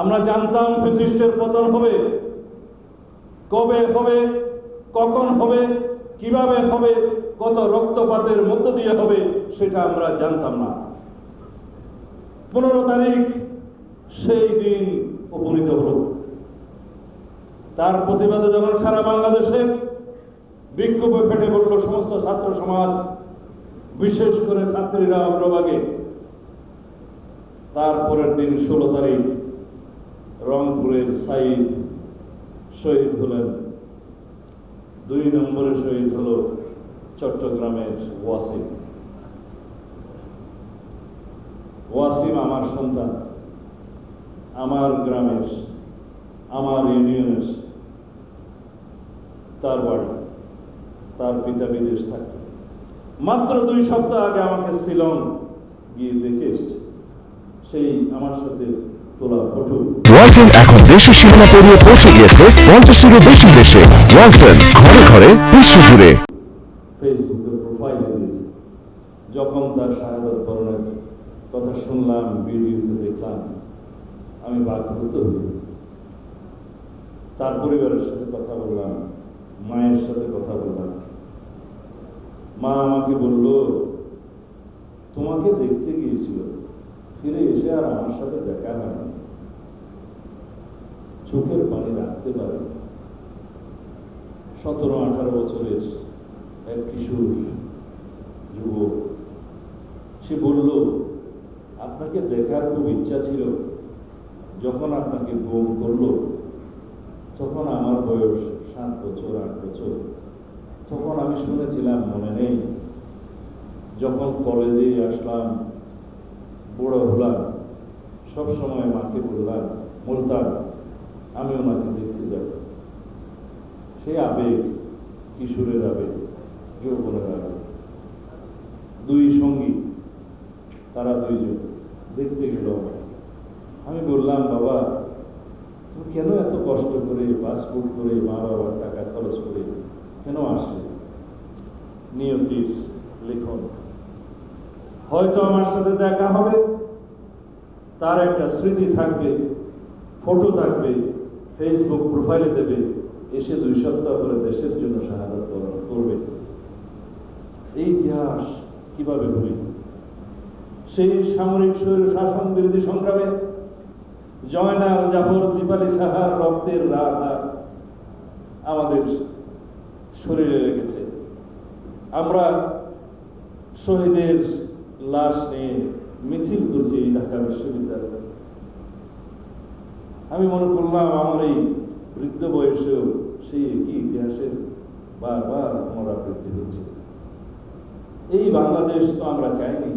আমরা জানতাম ফেসিস্টের পতন হবে। কবে হবে? কখন হবে? কীভাবে হবে? কত রক্তপাতের মধ্য দিয়ে হবে সেটা আমরা জানতাম না। পনেরো তারিখ সেই দিন উপনীত হলো। তার প্রতিবাদে যখন সারা বাংলাদেশে বিক্ষোভে ফেটে পড়ল সমস্ত ছাত্র সমাজ, বিশেষ করে ছাত্রীরা অগ্রভাগে, তারপরের দিন ষোলো তারিখ রংপুরের সাইদ শহীদ হলেন। দুই নম্বরে শহীদ হল চট্টগ্রামের ওয়াসিম। ওয়াসিম আমার সন্তান, আমার গ্রামের, আমার ইউনিয়নের তার বাড়ি, তার পিতা বিদেশ থাকত। মাত্র দুই সপ্তাহ আগে আমাকে শিলং গিয়ে দেখে এসছে। সেই আমার সাথে ওয়ালটন এখন দেশের সীমানা পেরিয়ে পৌঁছে গিয়েছে পঞ্চাশটিরও বেশি দেশে। ওয়ালটন ঘরে ঘরে বিশ্ব জুড়ে। ফেসবুকে প্রোফাইলে দিয়েছে। যখন তার শাহাদত বরণের কথা শুনলাম ভিডিওতে দেখলাম আমি বাকভূত হই। তার পরিবারের সাথে কথা বললাম মায়ের সাথে কথা বললাম। মা আমাকে বলল তোমাকে দেখতে গিয়েছিল। ফিরে এসে আর আমার সাথে দেখা হয়নি চোখের পানি রাখতে পারে সতেরো, আঠারো বছরের এক কিশোর যুবক, সে বলল, আপনাকে দেখার খুব ইচ্ছা ছিল। যখন আপনাকে গুম করল, তখন আমার বয়স সাত বছর, আট বছর। তখন আমি শুনেছিলাম, মনে নেই। যখন কলেজে আসলাম বড় হলাম সব সময় মাকে বললাম বলতাম আমি ওনাকে দেখতে যাব। সেই আবেগ, কিশোরের আবেগ, যৌবনের আবেগ। দুই সঙ্গী, তারা দুইজন, দেখতে গেল আমি বললাম, বাবা, তুমি কেন এত কষ্ট করে পাসপোর্ট করে মা বাবার টাকা খরচ করে কেন আসলে? নিয়তির লিখন। হয়তো আমার সাথে দেখা হবে। তার একটা স্মৃতি থাকবে, ফটো থাকবে ফেসবুক প্রোফাইলে দেবে, এসে দুই সপ্তাহ পরে দেশের জন্য শাহাদত বরণ করবে। এই ইতিহাস কীভাবে ভুলি? সেই সামরিক স্বৈর শাসন বিরোধী সংগ্রামে জয়নাল জাফর দীপালি সাহার রক্তের রাধা আমাদের শরীরে লেগেছে। আমরা শহীদের লাশ নিয়ে মিছিল করছি এই ঢাকা বিশ্ববিদ্যালয়ে। আমি মনে করলাম, আমার এই বৃদ্ধ বয়সেও সেই একই ইতিহাসের বারবার পুনরাবৃত্তি হচ্ছে। এই বাংলাদেশ তো আমরা চাইনি।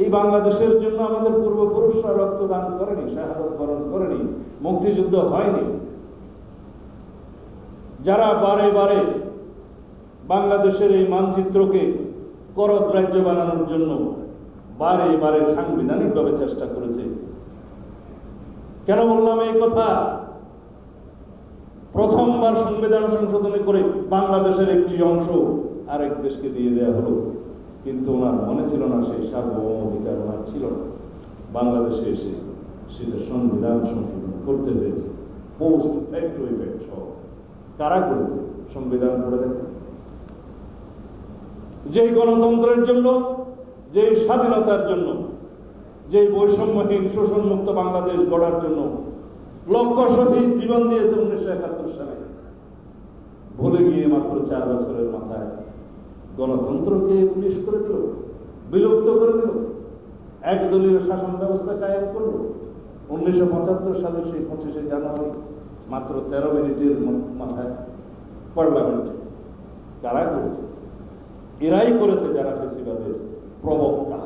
এই বাংলাদেশের জন্য আমাদের পূর্বপুরুষরা রক্তদান করেনি, শাহাদত বরণ করেনি, মুক্তিযুদ্ধ হয়নি। যারা বারে বারে বাংলাদেশের এই মানচিত্রকে করদ রাজ্য বানানোর জন্য বারে বারে সাংবিধানিকভাবে চেষ্টা করেছে। কেন বললাম এই কথা? প্রথমবার সংবিধান সংশোধন করে বাংলাদেশের একটি অংশ আরেক দেশকে দিয়ে দেওয়া হলো। কিন্তু ওনার মনে ছিল না, সেই সার্বভৌম অধিকার ওনার ছিল না। বাংলাদেশে এসে সেটা সংবিধান সংশোধন করতে হয়েছে। পোস্ট ফ্যাক্ট ইফেক্ট সহ। কারা করেছে? সংবিধান পড়ে দেখেন। যেই গণতন্ত্রের জন্য, যেই স্বাধীনতার জন্য, যেই বৈষম্যহীন, শোষণমুক্ত বাংলাদেশ গড়ার জন্য লক্ষ শহীদ জীবন দিয়েছে উনিশশো একাত্তর সালে। ভুলে গিয়ে মাত্র চার বছরের মাথায় গণতন্ত্রকে পুলিশ করে দিল, বিলুপ্ত করে দিল, একদলীয় শাসন ব্যবস্থা কায়েম করল। উনিশশো পঁচাত্তর সালের সেই পঁচিশে জানুয়ারি মাত্র তেরো মিনিটের মাথায় পার্লামেন্টে কারা করেছে? এরাই করেছে যারা ফেসিবাদের প্রবক্তা